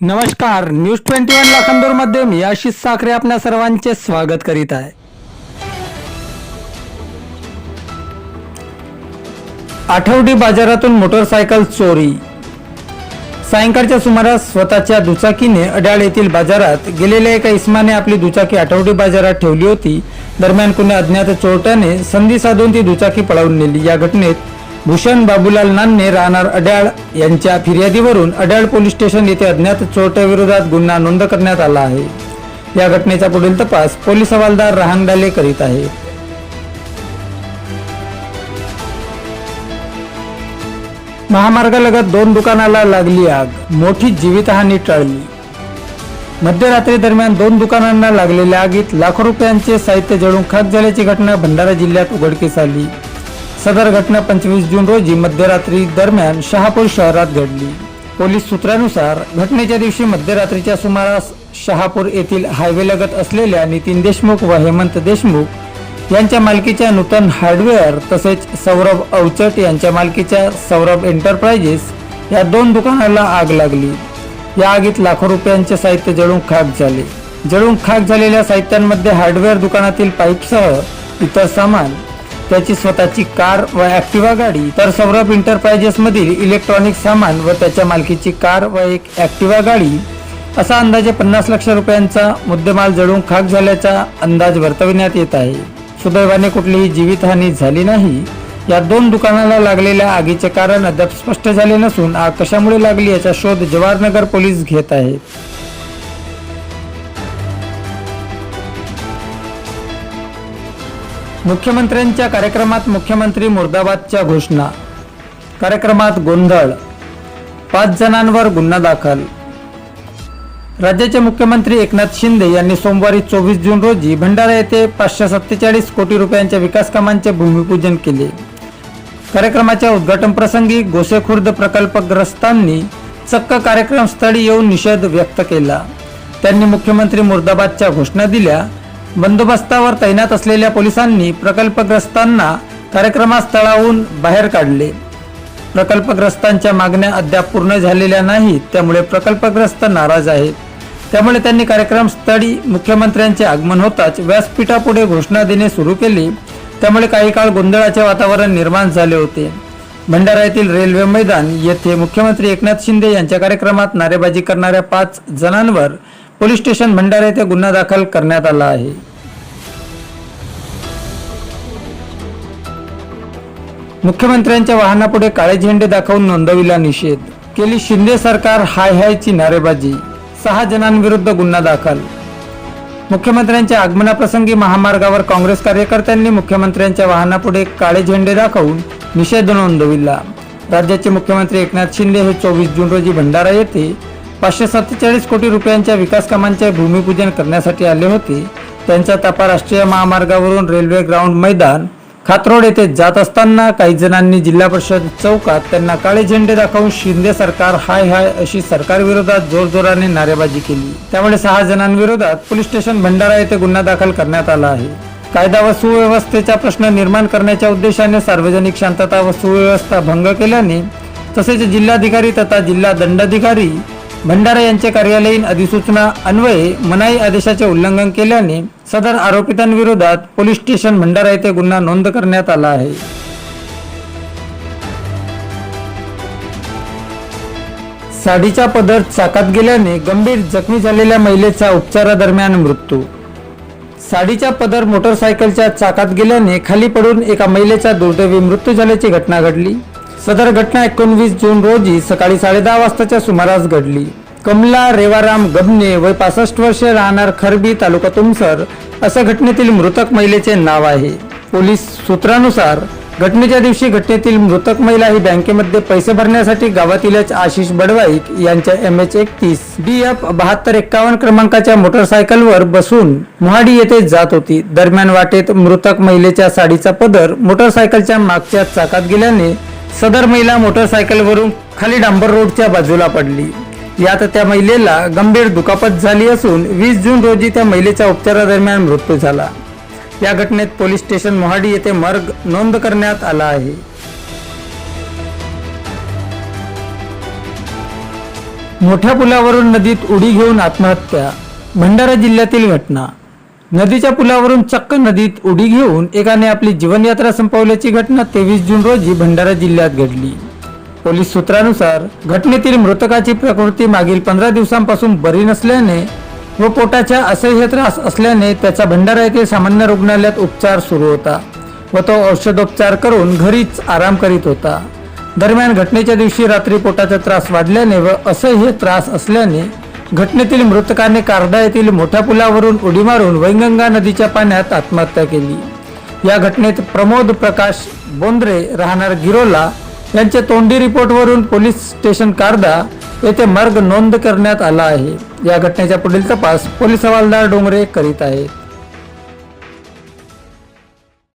नमस्कार news twenty one लाखांदूरमध्ये मी आशिष साखरे आपल्या सर्वांचे स्वागत करीत आहे. आठवडी बाजारातून मोटरसायकल चोरी. सायंकाळच्या सुमारास स्वतःच्या दुचाकीने अड्याळ येथील बाजारात गेलेल्या एका इस्माने आपली दुचाकी आठवडी बाजारात ठेवली होती. दरम्यान कुणी अज्ञात चोरट्याने संधी साधून ती दुचाकी पळवून नेली या घटनेत भूषण बाबूलाल नान्ने राहणार अड्याळ यांच्या फिर्यादीवरून अड्याळ पोलीस स्टेशन येथे अज्ञात चोरट्याविरोधात गुन्हा नोंद करण्यात आला आहे. या घटनेचा पुढील तपास पोलीस हवालदार रहांगडाले करीत आहे. महामार्गालगत दोन दुकानाला लागली आग. मोठी जीवितहानी टळली. मध्यरात्री दरम्यान दोन दुकानांना लागलेल्या आगीत लाखो रुपयांचे साहित्य जळून खाक झाल्याची घटना भंडारा जिल्ह्यात उघडकीस आली. सदर घटना पंचवीस जून रोजी मध्यरात्री दरम्यान शहापूर शहरात घडली. पोलीस सूत्रानुसार घटनेच्या दिवशी मध्यरात्रीच्या सुमारास शहापूर येथील हायवेलगत असलेल्या नितीन देशमुख व हेमंत देशमुख यांच्या मालकीच्या नूतन हार्डवेअर तसेच सौरभ अवचट यांच्या मालकीच्या सौरभ एंटरप्राइजेस या दोन दुकानाला आग लागली. या आगीत लाखो रुपयांचे साहित्य जळून खाक झाले. जळून खाक झालेल्या साहित्यांमध्ये हार्डवेअर दुकानातील पाईपसह इतर सामान त्याची स्वतःची कार व ऍक्टिवा गाडी तर सौरभ इंटरप्राइजेस मधील इलेक्ट्रॉनिक सामान व त्याच्या मालकीची कार व एक ऍक्टिवा गाडी असा अंदाजे पन्नास लक्ष रुपयांचा मुद्देमाल जळून खाक झाल्याचा अंदाज वर्तविण्यात येत आहे. सुदैवाने कुठलीही जीवितहानी झाली नाही. या दोन दुकानाला लागलेल्या आगीचे कारण अद्याप स्पष्ट झाले नसून आग कशामुळे लागली याचा शोध जवाहरनगर पोलीस घेत आहेत. मुख्यमंत्र्यांच्या कार्यक्रमात मुख्यमंत्री मुर्दाबादच्या घोषणा. कार्यक्रमात गोंधळ. पाच जणांवर गुन्हा दाखल. राज्याचे मुख्यमंत्री एकनाथ शिंदे यांनी सोमवारी चोवीस जून रोजी भंडारा येथे पाचशे सत्तेचाळीस कोटी रुपयांच्या विकास कामांचे भूमिपूजन केले. कार्यक्रमाच्या उद्घाटनप्रसंगी गोसेखुर्द प्रकल्पग्रस्तांनी चक्क कार्यक्रमस्थळी येऊन निषेध व्यक्त केला. त्यांनी मुख्यमंत्री मुर्दाबादच्या घोषणा दिल्या. बंदोबस्तावर तैनात असलेल्या पोलिसांनी प्रकल्पग्रस्तांना कार्यक्रमस्थळाहून बाहेर काढले. प्रकल्पग्रस्तांच्या मागण्या अद्याप पूर्ण झालेल्या नाहीत त्यामुळे प्रकल्पग्रस्त नाराज आहेत. त्यामुळे त्यांनी कार्यक्रमस्थळी मुख्यमंत्र्यांचे आगमन होताच व्यासपीठापुढे घोषणा देणे सुरू केली. त्यामुळे काही काळ गोंधळाचे वातावरण निर्माण झाले होते. भंडारा येथील रेल्वे मैदान येथे मुख्यमंत्री एकनाथ शिंदे यांच्या कार्यक्रमात नारेबाजी करणाऱ्या पाच जणांवर पोलीस स्टेशन भंडारा येथे गुन्हा दाखल करण्यात आला आहे. मुख्यमंत्र्यांच्या वाहनापुढे काळे झेंडे दाखवून नोंदविला निषेध. केली शिंदे सरकार हाय हायची नारेबाजी. सहा जणांविरुद्ध गुन्हा दाखल. मुख्यमंत्र्यांच्या आगमनाप्रसंगी महामार्गावर काँग्रेस कार्यकर्त्यांनी मुख्यमंत्र्यांच्या वाहनापुढे काळे झेंडे दाखवून निषेध नोंदविला. राज्याचे मुख्यमंत्री एकनाथ शिंदे हे चोवीस जून रोजी भंडारा येथे पाचशे सत्तेचाळीस कोटी रुपयांच्या विकास कामांचे भूमिपूजन करण्यासाठी आले होते. त्यांचा तपा राष्ट्रीय महामार्गावरून रेल्वे ग्राउंड मैदान खातरोड येथे जात असताना काही जणांनी जिल्हा परिषद चौकात त्यांना काळे झेंडे दाखवून शिंदे सरकार हाय हाय अशी सरकारविरोधात जोरजोराने नारेबाजी केली. त्यामुळे सहा जणांविरोधात पोलीस स्टेशन भंडारा येथे गुन्हा दाखल करण्यात आला आहे. कायदा व सुव्यवस्थेचा प्रश्न निर्माण करण्याच्या उद्देशाने सार्वजनिक शांतता व सुव्यवस्था भंग केल्याने तसेच जिल्हाधिकारी तथा जिल्हा दंडाधिकारी भंडारा यांचे कार्यालयीन अधिसूचना अन्वये मनाई आदेशाचे उल्लंघन केल्याने सदर आरोपितांविरोधात पोलीस स्टेशन भंडारा येथे गुन्हा नोंद करण्यात आला आहे. साडीचा पदर चाकात गेल्याने गंभीर जखमी झालेल्या महिलेचा उपचारादरम्यान मृत्यू. साडीचा पदर मोटरसायकलच्या चाकात गेल्याने खाली पडून एका महिलेचा दुर्दैवी मृत्यू झाल्याची घटना घडली. सदर घटना एकोणवीस जून रोजी सकाळी साडेदहा वाजताच्या सुमारास घडली. कमला रेवाराम गबने वय पासष्ट वर्षे राहणार खरबी तालुका तुमसर असं घटनेतील मृतक महिलेचे नाव आहे. पोलीस सूत्रानुसार घटनेच्या दिवशी घटनेतील मृतक महिला ही बँकेमध्ये पैसे भरण्यासाठी गावातीलच आशिष बडवाईक यांच्या एम एच एकतीस डी एफ बहात्तर एक्कावन्न क्रमांकाच्या मोटरसायकलवर बसून मोहाडी येथे जात होती. दरम्यान वाटेत मृतक महिलेच्या साडीचा पदर मोटरसायकलच्या मागच्या चाकात गेल्याने सदर महिला मोटरसायकलवरून खाली डांबर रोडच्या बाजूला पडली. यात त्या महिलेला गंभीर दुखापत झाली असून वीस जून रोजी त्या महिलेच्या उपचारादरम्यान मृत्यू झाला. या घटनेत पोलीस स्टेशन मोहाडी येथे मर्ग नोंद करण्यात आला आहे. मोठ्या पुलावरून नदीत उडी घेऊन आत्महत्या भंडारा जिल्ह्यातील घटना. नदीच्या पुलावरून चक्क नदीत उडी घेऊन एकाने आपली जीवनयात्रा संपवल्याची घटना तेवीस जून रोजी भंडारा जिल्ह्यात घडली. पोलीस सूत्रानुसार घटनेतील मृतकाची प्रकृती मागील पंधरा दिवसांपासून बरी नसल्याने व पोटाच्या असह्य त्रास असल्याने त्याचा भंडारा येथे सामान्य रुग्णालयात उपचार सुरू होता व तो औषधोपचार करून घरीच आराम करीत होता. दरम्यान घटनेच्या दिवशी रात्री पोटाचा त्रास वाढल्याने व असह्य त्रास असल्याने घटनेतील मृतकाने कारडा येथील मोठ्या पुलावरून उडी मारून वैंगंगा नदीच्या पाण्यात आत्महत्या केली. या घटनेत प्रमोद प्रकाश बोंद्रे राहणार गिरोला यांच्या तोंडी रिपोर्टवरून पोलीस स्टेशन कारदा येथे मार्ग नोंद करण्यात आला आहे. या घटनेचा पुढील तपास पोलीस हवालदार डोंगरे करीत आहेत.